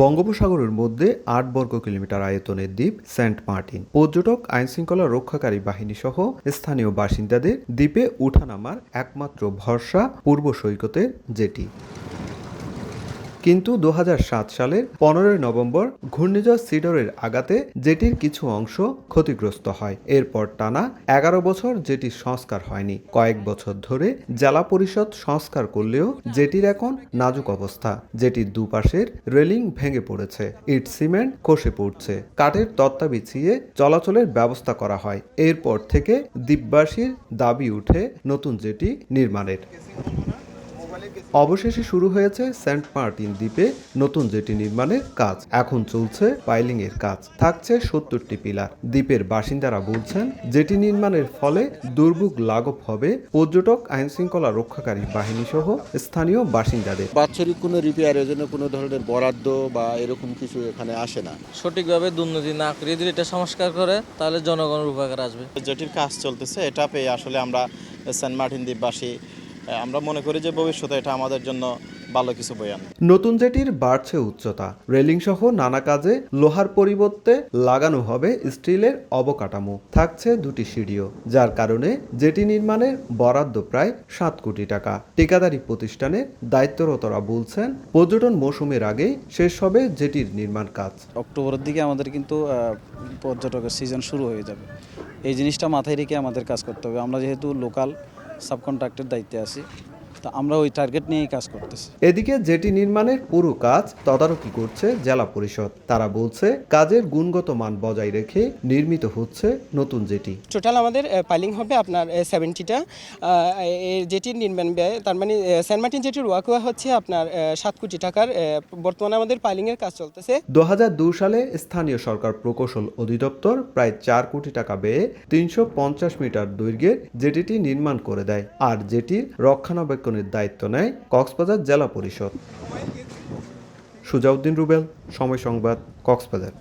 বঙ্গোপসাগরের মধ্যে আট বর্গ কিলোমিটার আয়তনের দ্বীপ সেন্ট মার্টিন। পর্যটক আইন শৃঙ্খলা রক্ষাকারী বাহিনী সহ স্থানীয় বাসিন্দাদের দ্বীপে উঠানামার একমাত্র ভরসা পূর্ব সৈকতের জেটি কিন্তু দু হাজার সাত সালের পনেরোই নভেম্বর ঘূর্ণিঝড় সিডরের আঘাতে জেটির কিছু অংশ ক্ষতিগ্রস্ত হয়। এরপর টানা এগারো বছর জেটির সংস্কার হয়নি। কয়েক বছর ধরে জেলা পরিষদ সংস্কার করলেও জেটির এখন নাজুক অবস্থা। জেটির দুপাশের রেলিং ভেঙে পড়েছে। ইট সিমেন্ট খসে পড়ছে। কাঠের তত্ত্বা বিছিয়ে চলাচলের ব্যবস্থা করা হয়। এরপর থেকে দ্বীপবাসীর দাবি উঠে নতুন জেটি নির্মাণের। অবশেষে শুরু হয়েছে সেন্ট মার্টিন দ্বীপে নতুন জেটি নির্মাণের কাজ। এখন চলছে পাইলিং এর কাজ। থাকছে সত্তরটি পিলার। দ্বীপের বাসিন্দারা বলছেন জেটি নির্মাণের ফলে দুর্ভোগ লাঘব হবে। পর্যটক আইনশৃঙ্খলা রক্ষাকারী বাহিনী সহ স্থানীয় বাসিন্দাদের। বাৎসরিক কোনো রিপেয়ারের জন্য কোনো ধরনের বরাদ্দ বা এরকম কিছু এখানে আসে না। সঠিকভাবে দুর্নীতি না করে যদি এটা সংস্কার করে তাহলে জনগণের উপকার আসবে। জেটির কাজ চলতেছে। এটা পেয়ে আসলে আমরা সেন্ট মার্টিন দ্বীপবাসী আমরা মনে করি যে ভবিষ্যতে এটা আমাদের জন্য ভালো কিছু বই আনবে। নতুন জেটির বাড়ছে উচ্চতা। রেলিং সহ নানা কাজে লোহার পরিবর্তে লাগানো হবে স্টিলের অবকাঠামো। থাকছে দুটি সিঁড়িও যার কারণে জেটি নির্মাণের বরাদ্দ প্রায় সাত কোটি টাকা। ঠিকাদারি প্রতিষ্ঠানে দায়িত্বরতরা বলছেন পর্যটন মৌসুমের আগেই শেষ হবে জেটির নির্মাণ কাজ। অক্টোবরের দিকে আমাদের কিন্তু আহ, পর্যটকের সিজন শুরু হয়ে যাবে। এই জিনিসটা মাথায় রেখে আমাদের কাজ করতে হবে। আমরা যেহেতু লোকাল সাবকন্ট্রাক্টের দায়িত্বে আছি। তা আমরা ওই টার্গেট নিয়েই কাজ করতেছি। এদিকে জেটি নির্মাণের পুরো কাজ তদারকি করছে জেলা পরিষদ। তারা বলছে কাজের গুণগত মান বজায় রেখে নির্মিত হচ্ছে নতুন জেটি। টোটাল আমাদের পাইলিং হবে আপনার সেভেন্টিটা যেটির নির্মাণ ব্যয় তার মানে সেন্ট মার্টিন যেটির ওয়াকুয়া হচ্ছে আপনার সাত কোটি টাকার আহ, বর্তমানে আমাদের পাইলিংয়ের কাজ চলতেছে। দু হাজার দুই সালে স্থানীয় সরকার প্রকৌশল অধিদপ্তর প্রায় চার কোটি টাকা ব্যয়ে তিনশো পঞ্চাশ মিটার দৈর্ঘ্যের জেটিটি নির্মাণ করে দেয়। আর জেটির রক্ষণাবেক্ষণের দায়িত্ব নেয় কক্সবাজার জেলা পরিষদ। সুজাউদ্দিন রুবেল সময় সংবাদ কক্সবাজার।